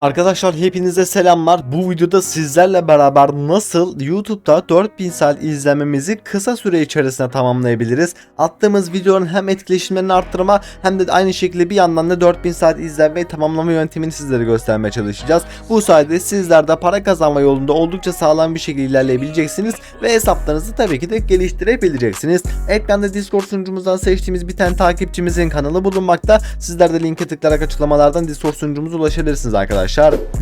Arkadaşlar hepinize selamlar. Bu videoda sizlerle beraber nasıl YouTube'da 4000 saat izlememizi kısa süre içerisinde tamamlayabiliriz. Attığımız videonun hem etkileşimlerini arttırma hem de aynı şekilde bir yandan da 4000 saat izlenmeyi tamamlama yöntemini sizlere göstermeye çalışacağız. Bu sayede sizler de para kazanma yolunda oldukça sağlam bir şekilde ilerleyebileceksiniz ve hesaplarınızı tabii ki de geliştirebileceksiniz. Ekranda Discord sunucumuzdan seçtiğimiz bir tane takipçimizin kanalı bulunmakta. Sizler de linke tıklayarak açıklamalardan Discord sunucumuza ulaşabilirsiniz arkadaşlar.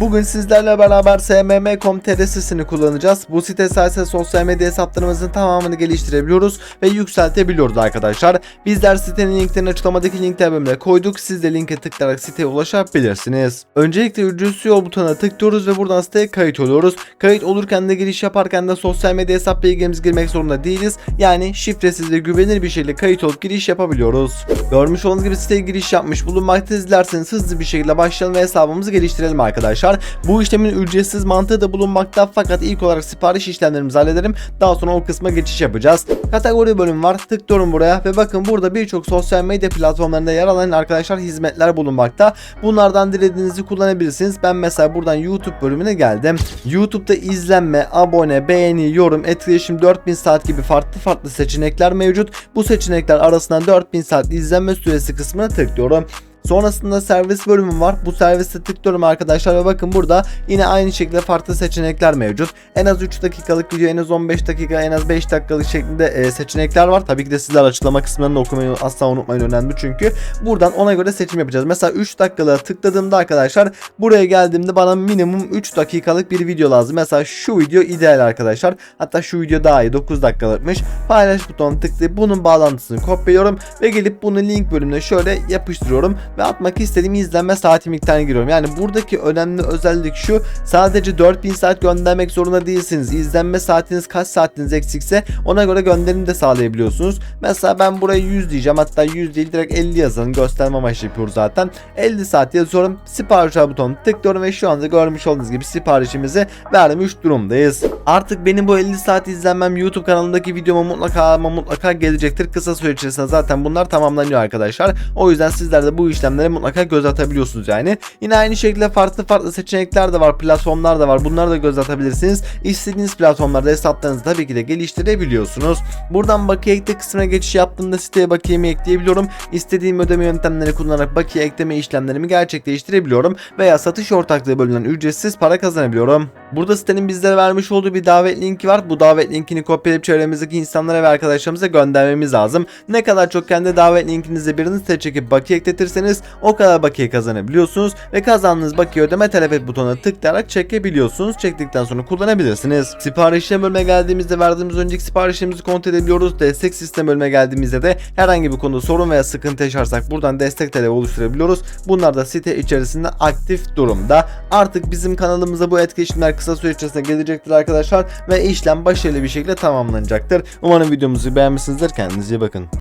Bugün sizlerle beraber smm.com.tr sitesini kullanacağız. Bu site sayesinde sosyal medya hesaplarımızın tamamını geliştirebiliyoruz ve yükseltebiliyoruz arkadaşlar. Bizler sitenin linklerini açıklamadaki linkler bölümüne koyduk. Siz de linke tıklayarak siteye ulaşabilirsiniz. Öncelikle ücretsiz yol butonuna tıklıyoruz ve buradan siteye kayıt oluyoruz. Kayıt olurken de giriş yaparken de sosyal medya hesap bilgilerimizi girmek zorunda değiliz. Yani şifresiz ve güvenilir bir şekilde kayıt olup giriş yapabiliyoruz. Görmüş olduğunuz gibi siteye giriş yapmış bulunmakta. Dilerseniz hızlı bir şekilde başlayalım ve hesabımızı geliştirelim arkadaşlar. Bu işlemin ücretsiz mantığı da bulunmakta fakat ilk olarak sipariş işlemlerimizi halledelim. Daha sonra o kısma geçiş yapacağız. Kategori bölüm var. Tıklıyorum buraya ve bakın burada birçok sosyal medya platformlarında yer alan arkadaşlar hizmetler bulunmakta. Bunlardan dilediğinizi kullanabilirsiniz. Ben mesela buradan YouTube bölümüne geldim. YouTube'da izlenme, abone, beğeni, yorum, etkileşim 4000 saat gibi farklı farklı seçenekler mevcut. Bu seçenekler arasından 4000 saat izlenme süresi kısmına tıklıyorum. Sonrasında servis bölümü var. Bu servise tıklıyorum arkadaşlar ve bakın burada yine aynı şekilde farklı seçenekler mevcut. En az 3 dakikalık video, en az 15 dakika, en az 5 dakikalık şeklinde e, seçenekler var. Tabii ki de sizler açıklama kısımlarını okumayı asla unutmayın önemli çünkü. Buradan ona göre seçim yapacağız. Mesela 3 dakikalığa tıkladığımda arkadaşlar buraya geldiğimde bana minimum 3 dakikalık bir video lazım. Mesela şu video ideal arkadaşlar. Hatta şu video daha iyi 9 dakikalıkmış. Paylaş butonuna tıklayıp bunun bağlantısını kopyalıyorum ve gelip bunu link bölümüne şöyle yapıştırıyorum ve atmak istediğim izlenme saati miktarını giriyorum. Yani buradaki önemli özellik şu sadece 4000 saat göndermek zorunda değilsiniz. İzlenme saatiniz kaç saatiniz eksikse ona göre gönderim de sağlayabiliyorsunuz. Mesela ben buraya 100 diyeceğim hatta 100 değil direkt 50 yazın gösterme amaçlı yapıyoruz zaten. 50 saat yazıyorum sipariş butonuna tıklıyorum ve şu anda görmüş olduğunuz gibi siparişimizi vermiş durumdayız. Artık benim bu 50 saat izlenmem YouTube kanalındaki videoma mutlaka ama mutlaka gelecektir. Kısa süre içerisinde zaten bunlar tamamlanıyor arkadaşlar. O yüzden sizler de bu işlemlere mutlaka göz atabiliyorsunuz yani. Yine aynı şekilde farklı farklı seçenekler de var, platformlar da var. Bunları da göz atabilirsiniz. İstediğiniz platformlarda hesaplarınızı tabii ki de geliştirebiliyorsunuz. Buradan bakiye ekle kısmına geçiş yaptığımda siteye bakiyemi ekleyebiliyorum. İstediğim ödeme yöntemleri kullanarak bakiye ekleme işlemlerimi gerçekleştirebiliyorum veya satış ortaklığı bölümünden ücretsiz para kazanabiliyorum. Burada sitenin bizlere vermiş olduğu bir davet linki var. Bu davet linkini kopyalayıp çevremizdeki insanlara ve arkadaşlarımıza göndermemiz lazım. Ne kadar çok kendi davet linkinizi birini site çekip bakiye ekletirseniz o kadar bakiye kazanabiliyorsunuz ve kazandığınız bakiye ödeme talep et butonuna tıklayarak çekebiliyorsunuz. Çektikten sonra kullanabilirsiniz. Sipariş işlem bölümüne geldiğimizde verdiğimiz önceki siparişimizi kontrol edebiliyoruz. Destek sistem bölümüne geldiğimizde de herhangi bir konuda sorun veya sıkıntı yaşarsak buradan destek talebi oluşturabiliyoruz. Bunlar da site içerisinde aktif durumda. Artık bizim kanalımıza bu etkileşimler kısa süre içerisinde gelecektir arkadaşlar ve işlem başarılı bir şekilde tamamlanacaktır. Umarım videomuzu beğenmişsinizdir. Kendinize iyi bakın.